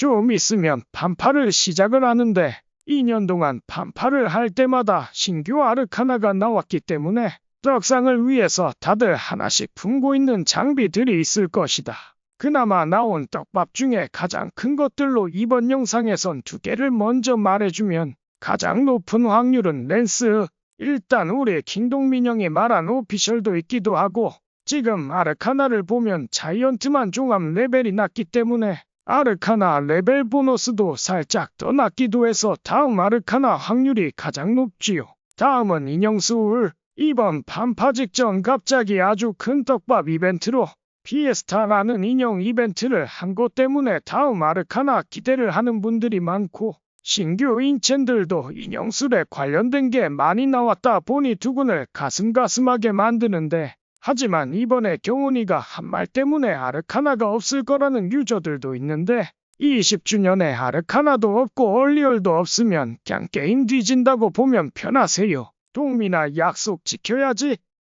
좀 있으면 반팔을 시작을 하는데 2년 동안 반팔을 할 때마다 신규 아르카나가 나왔기 때문에 떡상을 위해서 다들 하나씩 품고 있는 장비들이 있을 것이다. 그나마 나온 떡밥 중에 가장 큰 것들로 이번 영상에선 두 개를 먼저 말해주면 가장 높은 확률은 랜스. 일단 우리 킹동민영이 말한 오피셜도 있기도 하고 지금 아르카나를 보면 자이언트만 종합 레벨이 낮기 때문에 아르카나 레벨 보너스도 살짝 더 낮기도 해서 다음 아르카나 확률이 가장 높지요. 다음은 인형수울. 이번 반파 직전 갑자기 아주 큰 떡밥 이벤트로 피에스타라는 인형 이벤트를 한 것 때문에 다음 아르카나 기대를 하는 분들이 많고 신규 인첸들도 인형술에 관련된 게 많이 나왔다 보니 두근을 가슴가슴하게 만드는데 하지만 이번에 경훈이가 한 말 때문에 아르카나가 없을 거라는 유저들도 있는데 20주년에 아르카나도 없고 얼리얼도 없으면 그냥 게임 뒤진다고 보면 편하세요. 동민아 약속 지켜야지.